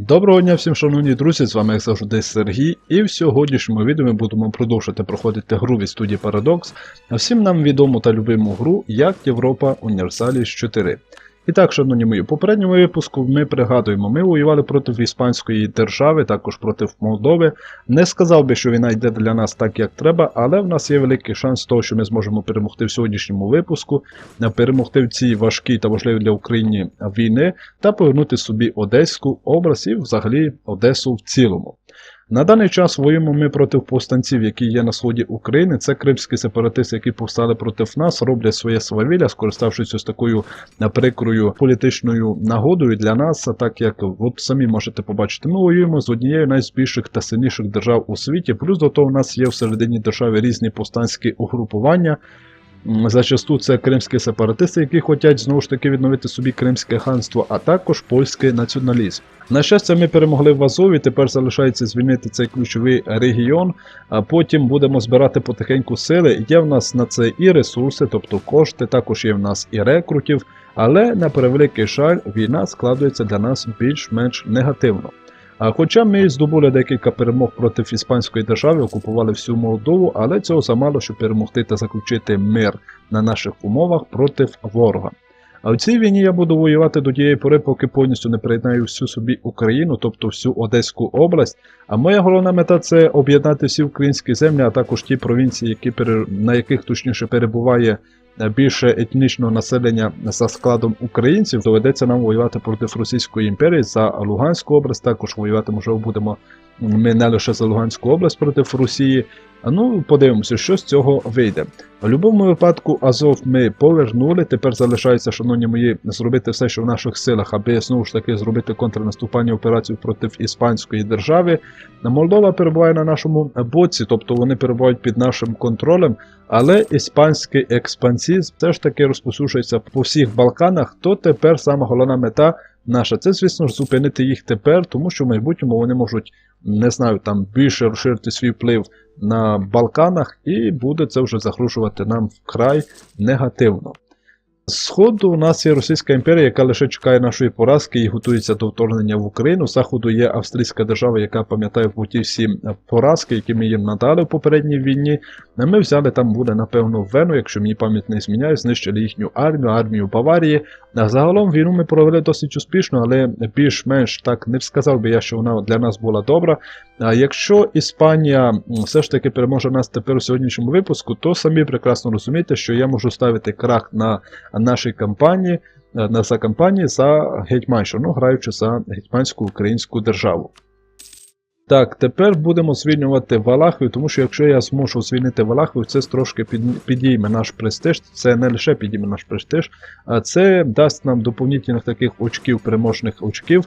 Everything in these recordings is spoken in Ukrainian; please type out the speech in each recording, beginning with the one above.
Доброго дня всім шановні друзі, з вами як завжди Сергій, і в сьогоднішньому відео ми будемо продовжувати проходити гру від студії Paradox, на всім нам відому та любиму гру як Європа Універсаліс 4. І так, шановні мої, в попередньому випуску ми пригадуємо, ми воювали проти іспанської держави, також проти Молдови. Не сказав би, що війна йде для нас так, як треба, але в нас є великий шанс того, що ми зможемо перемогти в сьогоднішньому випуску, перемогти в цій важкій та важливій для України війни та повернути собі Одеську область і взагалі Одесу в цілому. На даний час воюємо ми проти повстанців, які є на сході України. Це кримські сепаратисти, які повстали проти нас, роблять своє свавілля, скориставшись ось такою прикрою політичною нагодою для нас. Так як от самі можете побачити, ми воюємо з однією найбільших та сильніших держав у світі. Плюс до того, у нас є всередині держави різні повстанські угрупування. Зачасту це кримські сепаратисти, які хочуть знову ж таки відновити собі Кримське ханство, а також польський націоналізм. На щастя, ми перемогли в Азові. Тепер залишається звільнити цей ключовий регіон. А потім будемо збирати потихеньку сили. Є в нас на це і ресурси, тобто кошти, також є в нас і рекрутів. Але на превеликий жаль, війна складується для нас більш-менш негативно. Хоча ми здобули декілька перемог проти іспанської держави, окупували всю Молдову, але цього замало, щоб перемогти та заключити мир на наших умовах проти ворога. А в цій війні я буду воювати до тієї пори, поки повністю не приєднаю всю собі Україну, тобто всю Одеську область. А моя головна мета це об'єднати всі українські землі, а також ті провінції, які на яких точніше перебуває більше етнічного населення за складом українців. Доведеться нам воювати проти Російської імперії за Луганську область. Також воювати можливо будемо ми не лише за Луганську область проти Росії. Ну, подивимося, що з цього вийде. В будь-якому випадку Азов ми повернули. Тепер залишається, шановні мої, зробити все, що в наших силах, аби знову ж таки зробити контрнаступальні операцію проти іспанської держави. Молдова перебуває на нашому боці, тобто вони перебувають під нашим контролем. Але іспанський експансізм все ж таки розпосушується по всіх Балканах. То тепер сама головна мета наша це, звісно ж, зупинити їх тепер, тому що в майбутньому вони можуть, не знаю, там більше розширити свій вплив на Балканах, і буде це вже загрожувати нам вкрай негативно. Сходу у нас є Російська імперія, яка лише чекає нашої поразки і готується до вторгнення в Україну. Заходу є Австрійська держава, яка пам'ятає в ті всі поразки, які ми їм надали в попередній війні. Ми взяли там буде, напевно, Вену, якщо мені пам'ять не зміняє, знищили їхню армію, армію Баварії. Загалом війну ми провели досить успішно, але більш-менш так не сказав би я, що вона для нас була добра. А якщо Іспанія все ж таки переможе нас тепер у сьогоднішньому випуску, то самі прекрасно розумієте, що я можу ставити крах на нашій кампанії, на за кампанії за Гетьманщину, ну, граючи за гетьманську українську державу. Так, тепер будемо звільнювати Валахію, тому що якщо я зможу звільнити Валахію, це трошки підійме наш престиж. Це не лише підійме наш престиж, а це дасть нам доповнительних таких очків, переможних очків,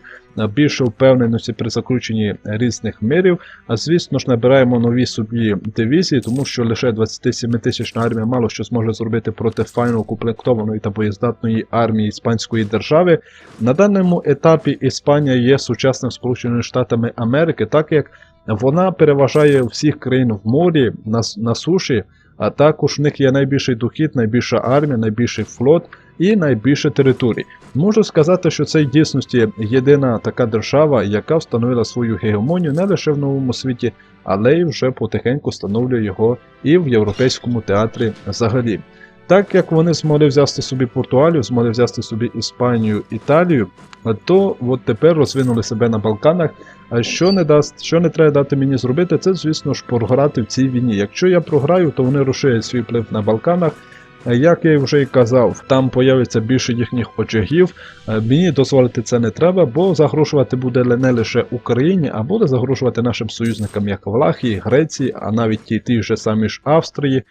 більше впевненості при заключенні різних мирів. А звісно ж, набираємо нові собі дивізії, тому що лише 27 тисячна армія мало що зможе зробити проти файно укомплектованої та боєздатної армії Іспанської держави. На даному етапі Іспанія є сучасним Сполученими Штатами Америки, так як вона переважає всіх країн в морі на, на суші, а також в них є найбільший дохід, найбільша армія, найбільший флот і найбільше територій. Можу сказати, що це в дійсності єдина така держава, яка встановила свою гегемонію не лише в новому світі, але й вже потихеньку встановлює його і в європейському театрі взагалі. Так як вони змогли взяти собі Португалію, змогли взяти собі Іспанію, Італію, то от тепер розвинули себе на Балканах. А що не дасть, що не треба дати мені зробити, це, звісно ж, програти в цій війні. Якщо я програю, то вони розширять свій вплив на Балканах. Як я вже і казав, там появиться більше їхніх очагів. Мені дозволити це не треба, бо загрожувати буде не лише Україні, а буде загрожувати нашим союзникам, як Валахії, Греції, а навіть ті, ті ж самі ж Австрії.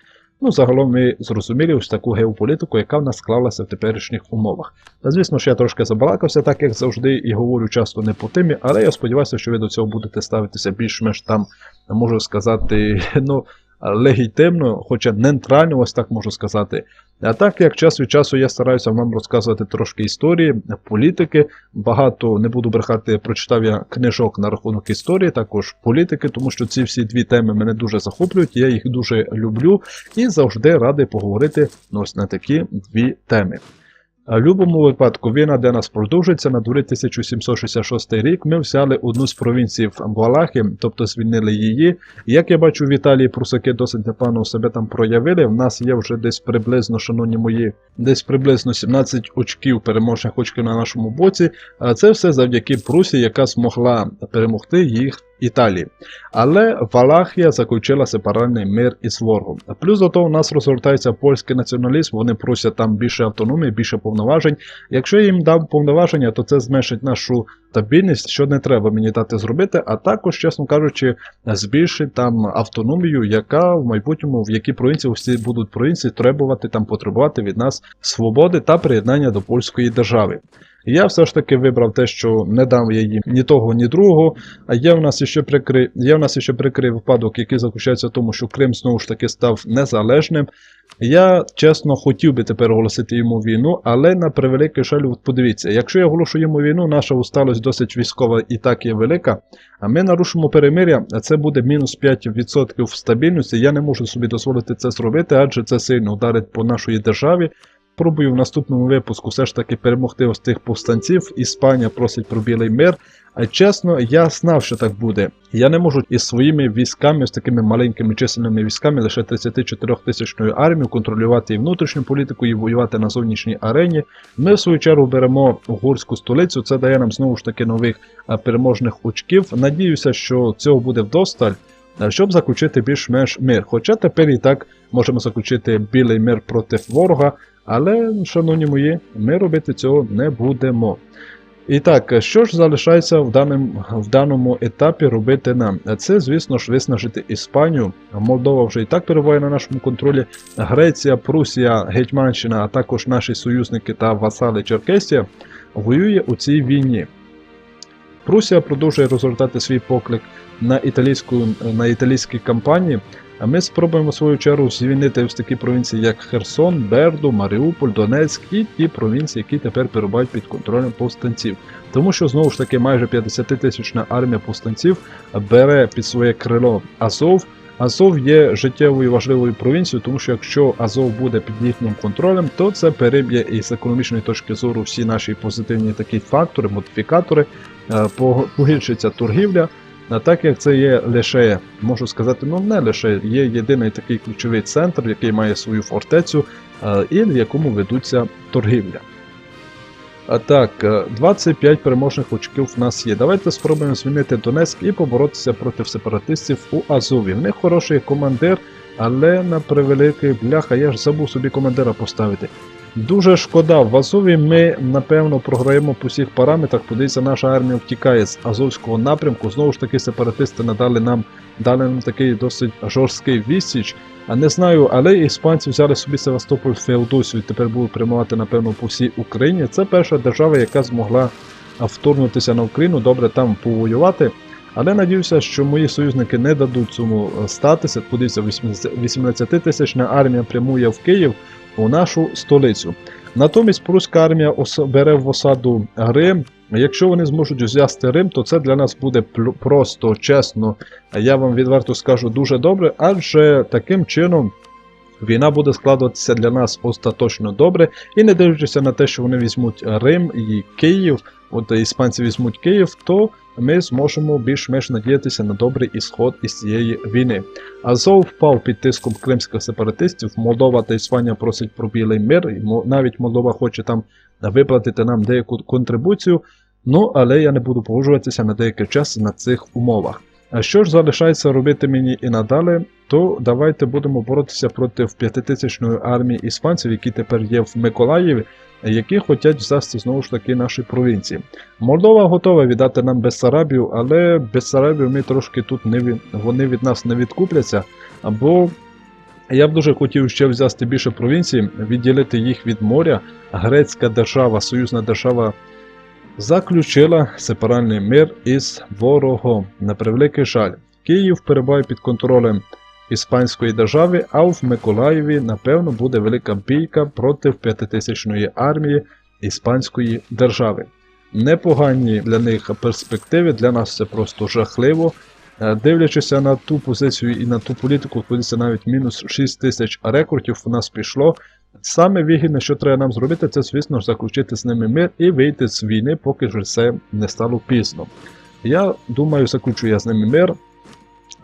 Ну, загалом ми зрозуміли ось таку геополітику, яка в нас склалася в теперішніх умовах. Та звісно ж, я трошки забалакався, так як завжди, і говорю часто не по темі, але я сподіваюся, що ви до цього будете ставитися більш-менш там, можу сказати, ну, легітимно, хоча нейтрально, ось так можу сказати. А так як час від часу я стараюся вам розказувати трошки історії, політики. Багато не буду брехати, прочитав я книжок на рахунок історії, також політики, тому що ці всі дві теми мене дуже захоплюють, я їх дуже люблю і завжди радий поговорити ну, ось на такі дві теми. В будь-якому випадку війна для нас продовжується. На дворі 1766 рік ми взяли одну з провінцій Валахи, тобто звільнили її. Як я бачу, в Італії прусаки досить непогано себе там проявили. В нас є вже десь приблизно, шановні мої, десь приблизно 17 очків переможних очків на нашому боці. А це все завдяки Прусі, яка змогла перемогти їх. Італії. Але Валахія заключила сепаральний мир із ворогом. Плюс до того у нас розгортається польський націоналізм, вони просять там більше автономії, більше повноважень. Якщо їм дам повноваження, то це зменшить нашу стабільність, що не треба мені дати зробити, а також, чесно кажучи, збільшить там автономію, яка в майбутньому, в якій провінції всі будуть провінції требувати там потребувати від нас свободи та приєднання до польської держави. Я все ж таки вибрав те, що не дам я ні того, ні другого. А є в нас ще прикрий, є в нас ще прикрий випадок, який заключається в тому, що Крим знову ж таки став незалежним. Я чесно хотів би тепер оголосити йому війну, але на превеликий жаль, подивіться, якщо я оголошу йому війну, наша усталость досить військова і так є велика. А ми нарушимо перемиря, а це буде мінус 5% стабільності. Я не можу собі дозволити це зробити, адже це сильно ударить по нашій державі. Пробую в наступному випуску все ж таки перемогти ось тих повстанців. Іспанія просить про білий мир. А чесно, я знав, що так буде. Я не можу із своїми військами, з такими маленькими чисельними військами, лише 34 тисячною армією, контролювати і внутрішню політику, і воювати на зовнішній арені. Ми, в свою чергу, беремо угорську столицю. Це дає нам знову ж таки нових переможних очків. Надіюся, що цього буде вдосталь. Щоб заключити більш-менш мир. Хоча тепер і так можемо заключити білий мир проти ворога, але, шановні мої, ми робити цього не будемо. І так, що ж залишається в даному, в даному етапі робити нам? Це, звісно ж, виснажити Іспанію. Молдова вже і так перебуває на нашому контролі. Греція, Прусія, Гетьманщина, а також наші союзники та васали Черкесія воює у цій війні. Прусія продовжує розгортати свій поклик на італійську, на італійській кампанії. А ми спробуємо в свою чергу звільнити ось такі провінції, як Херсон, Берду, Маріуполь, Донецьк і ті провінції, які тепер перебувають під контролем повстанців. Тому що знову ж таки майже 50-тисячна армія повстанців бере під своє крило Азов. Азов є життєвою важливою провінцією, тому що якщо Азов буде під їхнім контролем, то це переб'є і з економічної точки зору всі наші позитивні такі фактори, модифікатори, погіршиться торгівля. А так як це є лише, можу сказати, ну не лише є єдиний такий ключовий центр, який має свою фортецю, і в якому ведуться торгівля. А так, 25 переможних очків в нас є. Давайте спробуємо звільнити Донецьк і поборотися проти сепаратистів у Азові. В них хороший командир, але на превеликий бляха, я ж забув собі командира поставити. Дуже шкода, в Азові ми напевно програємо по всіх параметрах. Подивіться, наша армія втікає з Азовського напрямку. Знову ж таки, сепаратисти надали нам дали нам такий досить жорсткий відсіч. А не знаю, але іспанці взяли собі Севастополь Феодосію і тепер будуть прямувати, напевно, по всій Україні. Це перша держава, яка змогла вторгнутися на Україну, добре там повоювати. Але надіюся, що мої союзники не дадуть цьому статися. Подивіться, 18-тисячна армія прямує в Київ у нашу столицю. Натомість пруська армія бере в осаду Рим. Якщо вони зможуть взяти Рим, то це для нас буде просто чесно. Я вам відверто скажу дуже добре, адже таким чином. Війна буде складуватися для нас остаточно добре, і не дивлячись на те, що вони візьмуть Рим і Київ, от іспанці візьмуть Київ, то ми зможемо більш-менш надіятися на добрий ісход із цієї війни. Азов впав під тиском кримських сепаратистів. Молдова та Іспанія просять про білий мир, і навіть Молдова хоче там виплатити нам деяку контрибуцію. Ну, але я не буду погоджуватися на деякий час на цих умовах. А що ж залишається робити мені і надалі, то давайте будемо боротися проти п'ятитисячної армії іспанців, які тепер є в Миколаєві, які хочуть взяти знову ж таки наші провінції. Молдова готова віддати нам Бессарабію, але Бессарабію ми трошки тут не вони від нас не відкупляться. Або я б дуже хотів ще взяти більше провінцій, відділити їх від моря. Грецька держава, союзна держава. Заключила сепаральний мир із ворогом. На превеликий жаль, Київ перебуває під контролем Іспанської держави, а в Миколаєві, напевно, буде велика бійка проти п'ятитисячної армії Іспанської держави. Непогані для них перспективи, для нас це просто жахливо. Дивлячися на ту позицію і на ту політику, ходиться навіть мінус 6 тисяч рекордів у нас пішло. Саме вигідне, що треба нам зробити, це, звісно ж, заключити з ними мир і вийти з війни, поки ж це не стало пізно. Я думаю, заключу я з ними мир.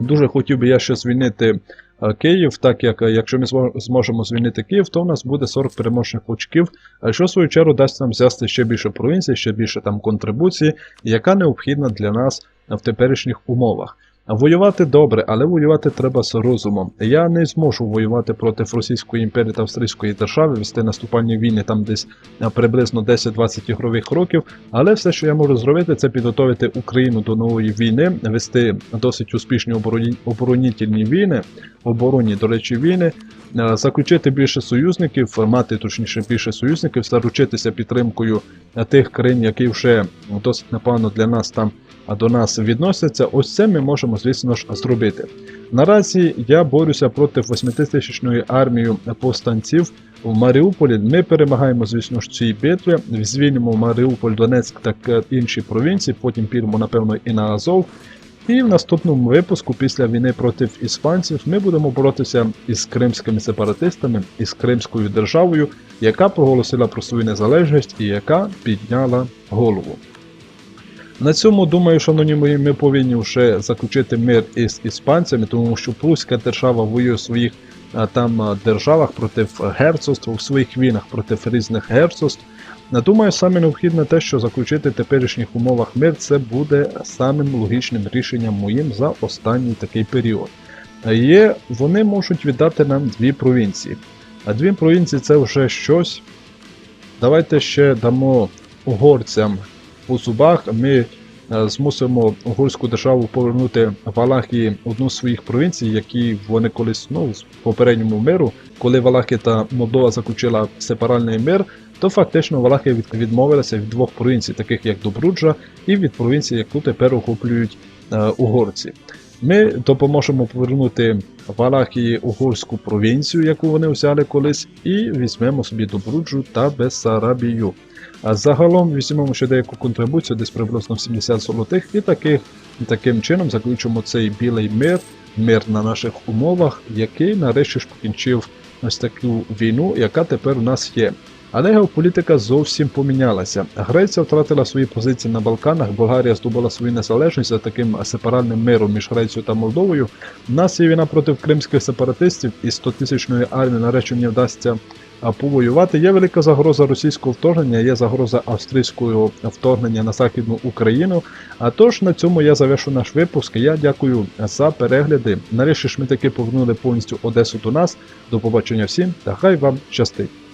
Дуже хотів би я ще звільнити е, Київ, так як е, якщо ми зможемо звільнити Київ, то у нас буде 40 переможних очків, що в свою чергу дасть нам взяти ще більше провінцій, ще більше там контрибуції, яка необхідна для нас в теперішніх умовах. Воювати добре, але воювати треба з розумом. Я не зможу воювати проти Російської імперії та Австрійської держави, вести наступальні війни там десь е, приблизно 10-20 ігрових років. Але все, що я можу зробити, це підготовити Україну до нової війни, вести досить успішні обороні... оборонітельні війни, оборонні, до речі, війни, е, заключити більше союзників, мати точніше більше союзників, заручитися підтримкою е, тих країн, які вже досить напевно для нас там до нас відносяться. Ось це ми можемо, звісно ж, зробити. Наразі я борюся проти 80-тисячної армії повстанців в Маріуполі. Ми перемагаємо, звісно ж, цій битві. Звільнимо Маріуполь, Донецьк та е, інші провінції. Потім підемо, напевно, і на Азов. І в наступному випуску, після війни проти іспанців, ми будемо боротися із кримськими сепаратистами, із Кримською державою, яка проголосила про свою незалежність і яка підняла голову. На цьому думаю, шановні мої, ми повинні вже заключити мир із іспанцями, тому що Пруська держава воює в своїх там державах проти герцогств, у своїх війнах проти різних герцогств. Думаю, саме необхідне те, що заключити в теперішніх умовах мир, це буде самим логічним рішенням моїм за останній такий період. Є, вони можуть віддати нам дві провінції. А дві провінції це вже щось. Давайте ще дамо угорцям у зубах. Ми е, змусимо угорську державу повернути Валахії одну з своїх провінцій, які вони колись ну, в попередньому миру, коли Валахія та Молдова заключила сепаральний мир, то фактично Валахія від- відмовилася від двох провінцій, таких як Добруджа, і від провінції, яку тепер охоплюють е, угорці. Ми допоможемо повернути Валахії угорську провінцію, яку вони взяли колись, і візьмемо собі Добруджу та Бессарабію. А загалом візьмемо ще деяку контрибуцію, десь приблизно в 70 золотих, і таких, таким чином заключимо цей білий мир, мир на наших умовах, який нарешті ж покінчив ось таку війну, яка тепер у нас є. Але геополітика зовсім помінялася. Греція втратила свої позиції на Балканах, Болгарія здобула свою незалежність за таким сепаральним миром між Грецією та Молдовою. У нас є війна проти кримських сепаратистів і 100-тисячної армії нарешті не вдасться повоювати. Є велика загроза російського вторгнення, є загроза австрійського вторгнення на Західну Україну. А тож на цьому я завершу наш випуск. Я дякую за перегляди. Нарешті ж ми таки повернули повністю Одесу до нас. До побачення всім та хай вам щастить!